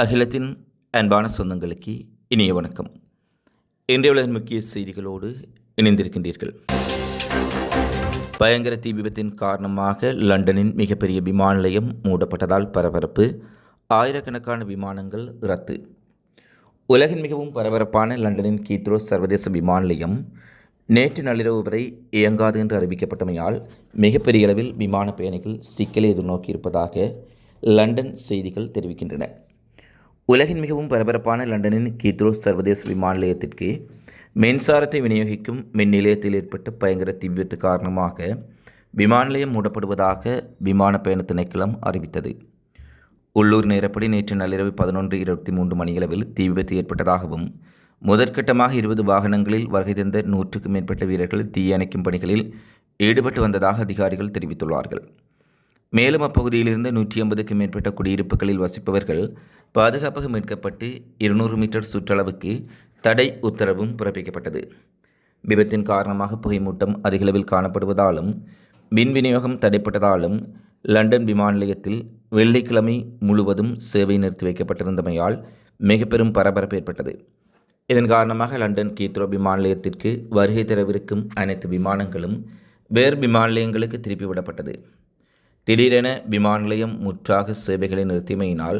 அகிலத்தின் அன்பான சொந்தங்களுக்கு இனிய வணக்கம். இன்றைய உலகின் முக்கிய செய்திகளோடு இணைந்திருக்கின்றீர்கள். பயங்கர தீ விபத்தின் காரணமாக லண்டனின் மிகப்பெரிய விமான நிலையம் மூடப்பட்டதால் பரபரப்பு. ஆயிரக்கணக்கான விமானங்கள் ரத்து. உலகின் மிகவும் பரபரப்பான லண்டனின் கீத்ரோ சர்வதேச விமான நிலையம் நேற்று நள்ளிரவு வரை இயங்காது என்று அறிவிக்கப்பட்டமையால் மிகப்பெரிய அளவில் விமான பயணிகள் சிக்கலை எதிர்நோக்கியிருப்பதாக லண்டன் செய்திகள் தெரிவிக்கின்றன. உலகின் மிகவும் பரபரப்பான லண்டனின் கீத்ரோ சர்வதேச விமான நிலையத்திற்கு மின்சாரத்தை விநியோகிக்கும் மின் நிலையத்தில் ஏற்பட்ட பயங்கர தீ விபத்து காரணமாக விமான நிலையம் மூடப்படுவதாக விமான பயண திணைக்களம் அறிவித்தது. உள்ளூர் நேரப்படி நேற்று நள்ளிரவு பதினொன்று இருபத்தி மூன்று மணியளவில் தீ விபத்து ஏற்பட்டதாகவும் முதற்கட்டமாக இருபது வாகனங்களில் வருகை தந்த நூற்றுக்கும் மேற்பட்ட வீரர்கள் தீயணைக்கும் பணிகளில் ஈடுபட்டு வந்ததாக அதிகாரிகள் தெரிவித்துள்ளார்கள். மேலும் அப்பகுதியிலிருந்து நூற்றி ஐம்பதுக்கும் மேற்பட்ட குடியிருப்புகளில் வசிப்பவர்கள் பாதுகாப்பாக மீட்கப்பட்டு இருநூறு மீட்டர் சுற்றளவுக்கு தடை உத்தரவும் பிறப்பிக்கப்பட்டது. விபத்தின் காரணமாக புகைமூட்டம் அதிகளவில் காணப்படுவதாலும் மின் விநியோகம் தடைப்பட்டதாலும் லண்டன் விமான நிலையத்தில் வெள்ளிக்கிழமை முழுவதும் சேவை நிறுத்தி வைக்கப்பட்டிருந்தமையால் மிக பெரும் பரபரப்பு ஏற்பட்டது. இதன் காரணமாக லண்டன் கீத்ரோ விமான நிலையத்திற்கு வருகை தரவிருக்கும் அனைத்து விமானங்களும் வேறு விமான நிலையங்களுக்கு திருப்பிவிடப்பட்டது திடீரென விமான நிலையம் முற்றாக சேவைகளை நிறுத்தியமையினால்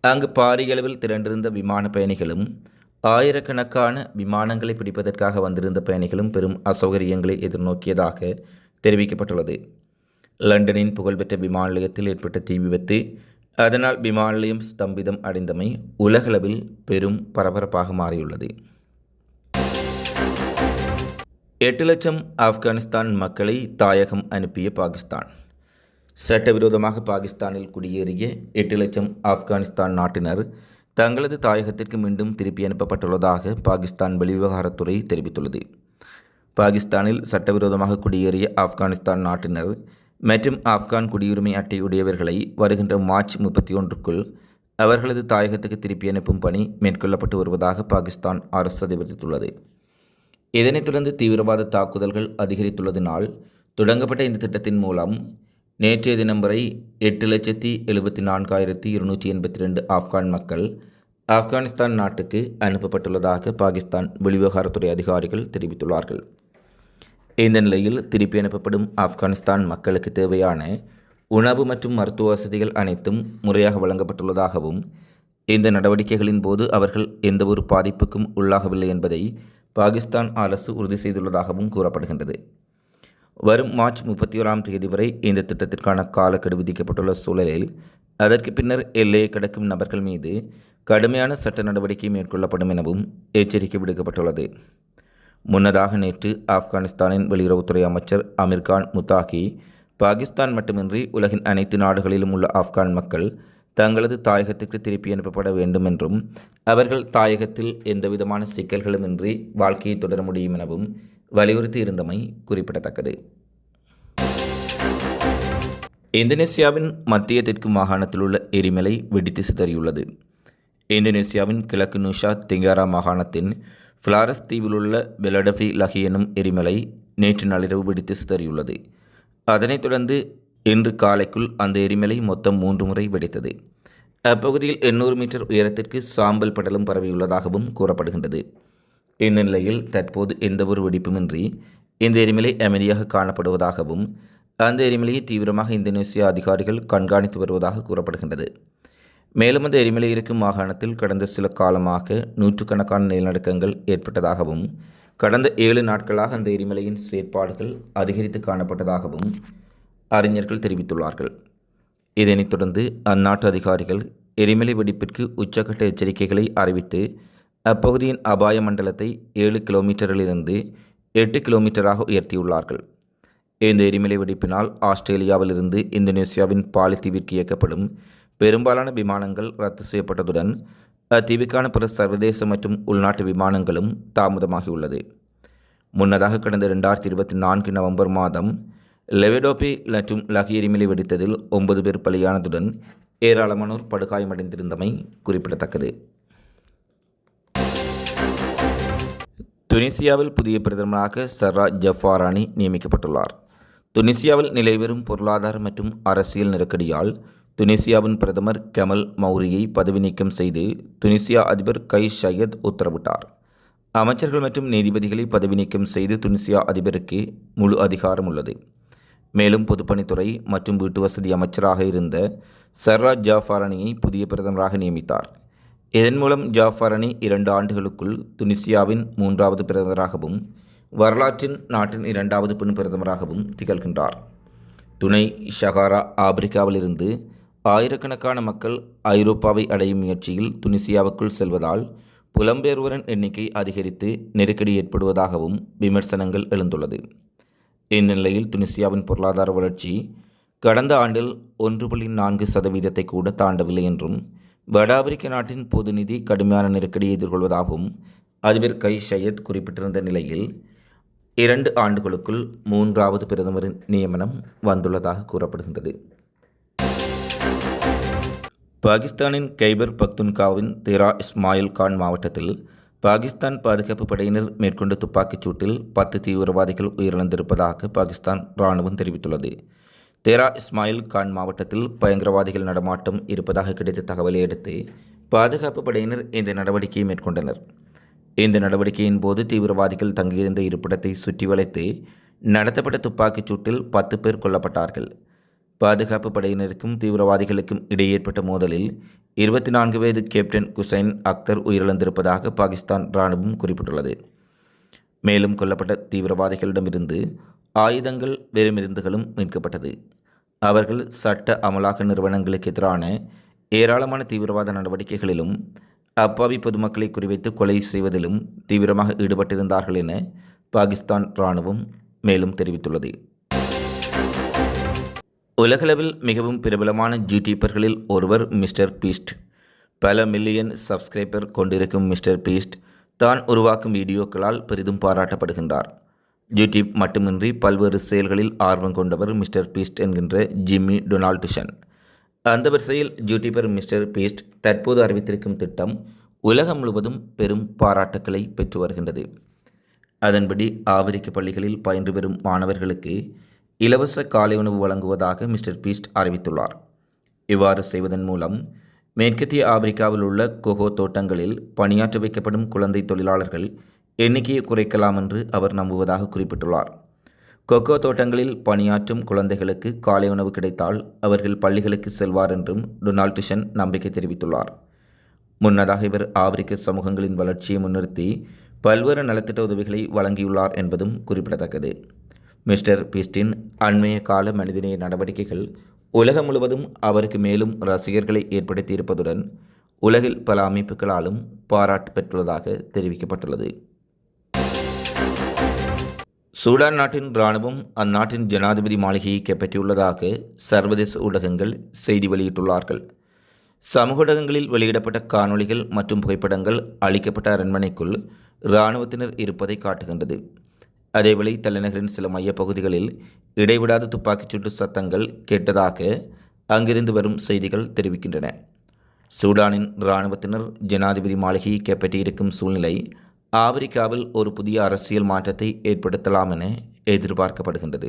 அங்கு பாரியளவில் திரண்டிருந்த விமான பயணிகளும் ஆயிரக்கணக்கான விமானங்களை பிடிப்பதற்காக வந்திருந்த பயணிகளும் பெரும் அசௌகரியங்களை எதிர்நோக்கியதாக தெரிவிக்கப்பட்டுள்ளது. லண்டனின் புகழ்பெற்ற விமான நிலையத்தில் ஏற்பட்ட தீ விபத்து அதனால் விமான நிலையம் ஸ்தம்பிதம் அடைந்தமை உலகளவில் பெரும் பரபரப்பாக மாறியுள்ளது. எட்டு லட்சம் ஆப்கானிஸ்தான் மக்களை தாயகம் அனுப்பிய பாகிஸ்தான். சட்டவிரோதமாக பாகிஸ்தானில் குடியேறிய எட்டு லட்சம் ஆப்கானிஸ்தான் நாட்டினர் தங்களது தாயகத்திற்கு மீண்டும் திருப்பி அனுப்பப்பட்டுள்ளதாக பாகிஸ்தான் வெளிவிவகாரத்துறை தெரிவித்துள்ளது. பாகிஸ்தானில் சட்டவிரோதமாக குடியேறிய ஆப்கானிஸ்தான் நாட்டினர் மற்றும் ஆப்கான் குடியுரிமை அட்டை உடையவர்களை வருகின்ற மார்ச் முப்பத்தி ஒன்றுக்குள் அவர்களது தாயகத்துக்கு திருப்பி அனுப்பும் பணி மேற்கொள்ளப்பட்டு வருவதாக பாகிஸ்தான் அரசு தெரிவித்துள்ளது. இதனைத் தொடர்ந்து தீவிரவாத தாக்குதல்கள் அதிகரித்துள்ளதினால் தொடங்கப்பட்ட இந்த திட்டத்தின் மூலம் நேற்றைய தினம் வரை எட்டு லட்சத்தி எழுபத்தி நான்காயிரத்தி இருநூற்றி எண்பத்தி ரெண்டு ஆப்கான் மக்கள் ஆப்கானிஸ்தான் நாட்டுக்கு அனுப்பப்பட்டுள்ளதாக பாகிஸ்தான் வெளிவிவகாரத்துறை அதிகாரிகள் தெரிவித்துள்ளார்கள். இந்த நிலையில் திருப்பி அனுப்பப்படும் ஆப்கானிஸ்தான் மக்களுக்கு தேவையான உணவு மற்றும் மருத்துவ வசதிகள் அனைத்தும் முறையாக வழங்கப்பட்டுள்ளதாகவும் இந்த நடவடிக்கைகளின் போது அவர்கள் எந்தவொரு பாதிப்புக்கும் உள்ளாகவில்லை என்பதை பாகிஸ்தான் அரசு உறுதி செய்துள்ளதாகவும் கூறப்படுகின்றது. வரும் மார்ச் முப்பத்தி ஓராம் தேதி வரை இந்த திட்டத்திற்கான காலக்கெடு விதிக்கப்பட்டுள்ள சூழலில் அதற்கு பின்னர் எல்லையை கடக்கும் நபர்கள் மீது கடுமையான சட்ட நடவடிக்கை மேற்கொள்ளப்படும் எனவும் எச்சரிக்கை விடுக்கப்பட்டுள்ளது. முன்னதாக நேற்று ஆப்கானிஸ்தானின் வெளியுறவுத்துறை அமைச்சர் அமீர்கான் முத்தாகி பாகிஸ்தான் மட்டுமின்றி உலகின் அனைத்து நாடுகளிலும் உள்ள ஆப்கான் மக்கள் தங்களது தாயகத்திற்கு திருப்பி அனுப்பப்பட வேண்டும் என்றும் அவர்கள் தாயகத்தில் எந்தவிதமான சிக்கல்களுமின்றி வாழ்க்கையை தொடர முடியும் எனவும் வலியுறுத்தி இருந்தமை குறிப்பிடத்தக்கது. இந்தோனேசியாவின் மத்திய தெற்கு மாகாணத்தில் உள்ள எரிமலை வெடித்து சிதறியுள்ளது. இந்தோனேசியாவின் கிழக்கு நுஷா திங்காரா மாகாணத்தின் ஃப்ளாரஸ் தீவிலுள்ள பெலடஃபி லஹி எனும் எரிமலை நேற்று நள்ளிரவு வெடித்து சிதறியுள்ளது. அதனைத் தொடர்ந்து இன்று காலைக்குள் அந்த எரிமலை மொத்தம் மூன்று முறை வெடித்தது. அப்பகுதியில் எண்ணூறு மீட்டர் உயரத்திற்கு சாம்பல் படலம் பரவியுள்ளதாகவும் கூறப்படுகின்றது. இந்த நிலையில் தற்போது எந்தவொரு வெடிப்புமின்றி இந்த எரிமலை அமைதியாக காணப்படுவதாகவும் அந்த எரிமலையை தீவிரமாக இந்தோனேசியா அதிகாரிகள் கண்காணித்து வருவதாக கூறப்படுகின்றது. மேலும் அந்த எரிமலை இருக்கும் மாகாணத்தில் கடந்த சில காலமாக நூற்றுக்கணக்கான நிலநடுக்கங்கள் ஏற்பட்டதாகவும் கடந்த ஏழு நாட்களாக அந்த எரிமலையின் செயற்பாடுகள் அதிகரித்து காணப்பட்டதாகவும் அறிஞர்கள் தெரிவித்துள்ளார்கள். இதனைத் தொடர்ந்து அந்நாட்டு அதிகாரிகள் எரிமலை வெடிப்பிற்கு உச்சக்கட்ட எச்சரிக்கைகளை அறிவித்து அப்பகுதியின் அபாய மண்டலத்தை ஏழு கிலோமீட்டரிலிருந்து எட்டு கிலோமீட்டராக உயர்த்தியுள்ளார்கள். இந்த எரிமலை வெடிப்பினால் ஆஸ்திரேலியாவிலிருந்து இந்தோனேசியாவின் பாலித்தீவிற்கு இயக்கப்படும் பெரும்பாலான விமானங்கள் ரத்து செய்யப்பட்டதுடன் அத்தீவுக்கான பிற சர்வதேச மற்றும் உள்நாட்டு விமானங்களும் தாமதமாகியுள்ளது. முன்னதாக கடந்த ரெண்டாயிரத்தி இருபத்தி நான்கு நவம்பர் மாதம் லெவடோபி மற்றும் லகி எரிமலை வெடித்ததில் ஒன்பது பேர் பலியானதுடன் ஏராளமானோர் படுகாயமடைந்திருந்தமை குறிப்பிடத்தக்கது. துனிசியாவில் புதிய பிரதமராக சர்ரா ஜஃபாரானி நியமிக்கப்பட்டுள்ளார். துனிசியாவில் நிலைவரும் பொருளாதார மற்றும் அரசியல் நெருக்கடியால் துனிசியாவின் பிரதமர் கமல் மௌரியை பதவி நீக்கம் செய்து துனிசியா அதிபர் கை சையத் உத்தரவிட்டார். அமைச்சர்கள் மற்றும் நீதிபதிகளை பதவி நீக்கம் செய்து துனிசியா அதிபருக்கு முழு அதிகாரம் உள்ளது. மேலும் பொதுப்பணித்துறை மற்றும் வீட்டு வசதி அமைச்சராக இருந்த சர்ராஜ் ஜாஃபாரனியை புதிய பிரதமராக நியமித்தார். இதன் மூலம் ஜாஃபர் அணி இரண்டு ஆண்டுகளுக்குள் துனிசியாவின் மூன்றாவது பிரதமராகவும் வரலாற்றின் நாட்டின் இரண்டாவது பெண் பிரதமராகவும் திகழ்கின்றார். துணை ஷஹாரா ஆப்பிரிக்காவிலிருந்து ஆயிரக்கணக்கான மக்கள் ஐரோப்பாவை அடையும் முயற்சியில் துனிசியாவுக்குள் செல்வதால் புலம்பெயர்வோரின் எண்ணிக்கை அதிகரித்து நெருக்கடி ஏற்படுவதாகவும் விமர்சனங்கள் எழுந்துள்ளது. இந்நிலையில் துனிசியாவின் பொருளாதார வளர்ச்சி கடந்த ஆண்டில் ஒன்று புள்ளி நான்கு சதவீதத்தை கூட தாண்டவில்லை என்றும் வட ஆப்பிரிக்க நாட்டின் பொது நிதி கடுமையான நெருக்கடியை எதிர்கொள்வதாகவும் அதிபர் கை சையத் குறிப்பிட்டிருந்த நிலையில் இரண்டு ஆண்டுகளுக்குள் மூன்றாவது பிரதமரின் நியமனம் வந்துள்ளதாக கூறப்படுகின்றது. பாகிஸ்தானின் கைபர் பக்துன்காவின் திரா இஸ்மாயில் கான் மாவட்டத்தில் பாகிஸ்தான் பாதுகாப்பு படையினர் மேற்கொண்ட துப்பாக்கிச் சூட்டில் பத்து தீவிரவாதிகள் உயிரிழந்திருப்பதாக பாகிஸ்தான் இராணுவம் தெரிவித்துள்ளது. டேரா இஸ்மாயில் கான் மாவட்டத்தில் பயங்கரவாதிகள் நடமாட்டம் இருப்பதாக கிடைத்த தகவலை அடுத்து பாதுகாப்பு படையினர் இந்த நடவடிக்கையை மேற்கொண்டனர். இந்த நடவடிக்கையின் போது தீவிரவாதிகள் தங்கியிருந்த இருப்பிடத்தை சுற்றி வளைத்து நடத்தப்பட்ட துப்பாக்கிச் சூட்டில் பத்து பேர் கொல்லப்பட்டார்கள். பாதுகாப்பு படையினருக்கும் தீவிரவாதிகளுக்கும் இடையே ஏற்பட்ட மோதலில் இருபத்தி நான்கு வயது கேப்டன் குசைன் அக்தர் உயிரிழந்திருப்பதாக பாகிஸ்தான் இராணுவம் குறிப்பிட்டுள்ளது. மேலும் கொல்லப்பட்ட தீவிரவாதிகளிடமிருந்து ஆயுதங்கள் வெறுமிருந்துகளும் மீட்கப்பட்டது. அவர்கள் சட்ட அமலாக்க நிறுவனங்களுக்கு எதிரான ஏராளமான தீவிரவாத நடவடிக்கைகளிலும் அப்பாவி பொதுமக்களை குறிவைத்து கொலை செய்வதிலும் தீவிரமாக ஈடுபட்டிருந்தார்கள் என பாகிஸ்தான் இராணுவம் மேலும் தெரிவித்துள்ளது. உலகளவில் மிகவும் பிரபலமான யூடியூபர்களில் ஒருவர் மிஸ்டர் பீஸ்ட். பல மில்லியன் சப்ஸ்கிரைபர் கொண்டிருக்கும் மிஸ்டர் பீஸ்ட் தான் உருவாக்கும் வீடியோக்களால் பெரிதும் பாராட்டப்படுகின்றார். யூடியூப் மட்டுமின்றி பல்வேறு செயல்களில் ஆர்வம் கொண்டவர் மிஸ்டர் பீஸ்ட் என்கின்ற ஜிம்மி டொனால்டுஷன் அந்த வரிசையில் யூடியூபர் மிஸ்டர் பீஸ்ட் தற்போது அறிவித்திருக்கும் திட்டம் உலகம் முழுவதும் பெரும் பாராட்டுக்களை பெற்று வருகின்றது. அதன்படி ஆப்பிரிக்க பள்ளிகளில் பயின்று பெறும் மாணவர்களுக்கு இலவச காலை உணவு வழங்குவதாக மிஸ்டர் பீஸ்ட் அறிவித்துள்ளார். இவ்வாறு செய்வதன் மூலம் மேற்கத்திய ஆப்பிரிக்காவில் உள்ள கொகோ தோட்டங்களில் பணியாற்ற வைக்கப்படும் குழந்தை தொழிலாளர்கள் எண்ணிக்கையை குறைக்கலாம் என்று அவர் நம்புவதாக குறிப்பிட்டுள்ளார். கொக்கோ தோட்டங்களில் பணியாற்றும் குழந்தைகளுக்கு காலை உணவு கிடைத்தால் அவர்கள் பள்ளிகளுக்கு செல்வார் என்றும் டொனால்ட் டிஷன் நம்பிக்கை தெரிவித்துள்ளார். முன்னதாக இவர் ஆப்பிரிக்க சமூகங்களின் வளர்ச்சியை முன்னிறுத்தி பல்வேறு நலத்திட்ட உதவிகளை வழங்கியுள்ளார் என்பதும் குறிப்பிடத்தக்கது. மிஸ்டர் பீஸ்டின் அண்மைய கால மனிதநேய நடவடிக்கைகள் உலகம் முழுவதும் அவருக்கு மேலும் ரசிகர்களை ஏற்படுத்தியிருப்பதுடன் உலகில் பல அமைப்புகளாலும் பாராட்டு பெற்றுள்ளதாக தெரிவிக்கப்பட்டுள்ளது. சூடான் நாட்டின் இராணுவம் அந்நாட்டின் ஜனாதிபதி மாளிகையை கைப்பற்றியுள்ளதாக சர்வதேச ஊடகங்கள் செய்தி வெளியிட்டுள்ளார்கள். சமூக ஊடகங்களில் வெளியிடப்பட்ட காணொளிகள் மற்றும் புகைப்படங்கள் அளிக்கப்பட்ட அரண்மனைக்குள் இராணுவத்தினர் இருப்பதை காட்டுகின்றது. அதேவேளை தலைநகரின் சில மையப்பகுதிகளில் இடைவிடாத துப்பாக்கிச்சூட்டு சத்தங்கள் கேட்டதாக அங்கிருந்து வரும் செய்திகள் தெரிவிக்கின்றன. சூடானின் இராணுவத்தினர் ஜனாதிபதி மாளிகையை கைப்பற்றியிருக்கும் சூழ்நிலை ஆப்பிரிக்காவில் ஒரு புதிய அரசியல் மாற்றத்தை ஏற்படுத்தலாம் என எதிர்பார்க்கப்படுகின்றது.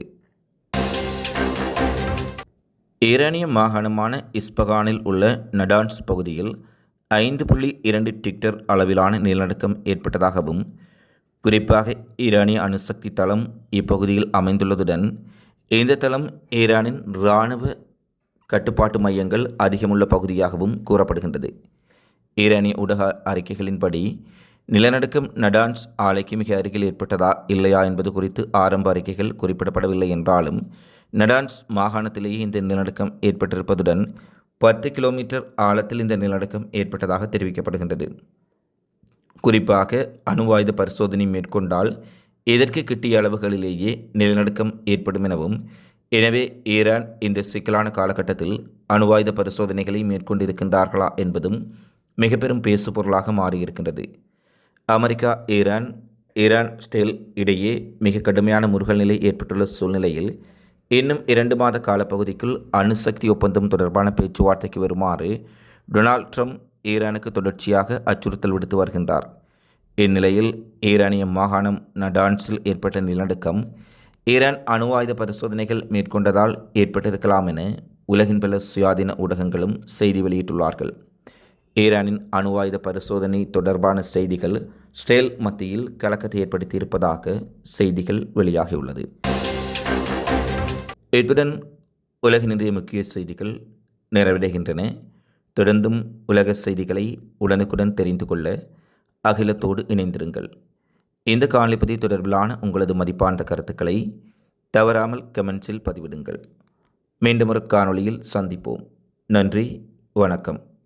ஈரானிய மாகாணமான இஸ்பகானில் உள்ள நடான்ஸ் பகுதியில் ஐந்து புள்ளி இரண்டு டிக்டர் அளவிலான நிலநடுக்கம் ஏற்பட்டதாகவும் குறிப்பாக ஈரானிய அணுசக்தி தளம் இப்பகுதியில் அமைந்துள்ளதுடன் இந்த தளம் ஈரானின் இராணுவ கட்டுப்பாட்டு மையங்கள் அதிகமுள்ள பகுதியாகவும் கூறப்படுகின்றது. ஈரானிய ஊடக அறிக்கைகளின்படி நிலநடுக்கம் நடான்ஸ் ஆலைக்கு மிக அருகில் ஏற்பட்டதா இல்லையா என்பது குறித்து ஆரம்ப அறிக்கைகள் குறிப்பிடப்படவில்லை என்றாலும் நடான்ஸ் மாகாணத்திலேயே இந்த நிலநடுக்கம் ஏற்பட்டிருப்பதுடன் பத்து கிலோமீட்டர் ஆழத்தில் இந்த நிலநடுக்கம் ஏற்பட்டதாக தெரிவிக்கப்படுகின்றது. குறிப்பாக அணுவாயுத பரிசோதனை மேற்கொண்டால் இதற்கு கிட்டிய அளவுகளிலேயே நிலநடுக்கம் ஏற்படும் எனவும் எனவே ஈரான் இந்த சிக்கலான காலகட்டத்தில் அணுவாயுத பரிசோதனைகளை மேற்கொண்டிருக்கின்றார்களா என்பதும் மிக பெரும் பேசுபொருளாக மாறியிருக்கின்றது. அமெரிக்கா ஈரான் ஈரான் ஸ்டேல் இடையே மிக கடுமையான முருகல் நிலை ஏற்பட்டுள்ள சூழ்நிலையில் இன்னும் இரண்டு மாத காலப்பகுதிக்குள் அணுசக்தி ஒப்பந்தம் தொடர்பான பேச்சுவார்த்தைக்கு வருமாறு டொனால்ட் ட்ரம்ப் ஈரானுக்கு தொடர்ச்சியாக அச்சுறுத்தல் விடுத்து வருகின்றார். இந்நிலையில் ஈரானிய மாகாணம் நடான்ஸில் ஏற்பட்ட நிலநடுக்கம் ஈரான் அணு ஆயுத பரிசோதனைகள் மேற்கொண்டதால் ஏற்பட்டிருக்கலாம் என உலகின் பல சுயாதீன ஊடகங்களும் செய்தி வெளியிட்டுள்ளார்கள். ஈரானின் அணுவாயுத பரிசோதனை தொடர்பான செய்திகள் ஸ்டேல் மத்தியில் கலக்கத்தை ஏற்படுத்தியிருப்பதாக செய்திகள் வெளியாகியுள்ளது. இத்துடன் உலகின் முக்கிய செய்திகள் நிறைவடைகின்றன. தொடர்ந்தும் உலக செய்திகளை உடனுக்குடன் தெரிந்து கொள்ள அகிலத்தோடு இணைந்திருங்கள். இந்த காணொலி தொடர்பிலான உங்களது மதிப்பான கருத்துக்களை தவறாமல் கமெண்ட்ஸில் பதிவிடுங்கள். மீண்டும் ஒரு காணொளியில் சந்திப்போம். நன்றி வணக்கம்.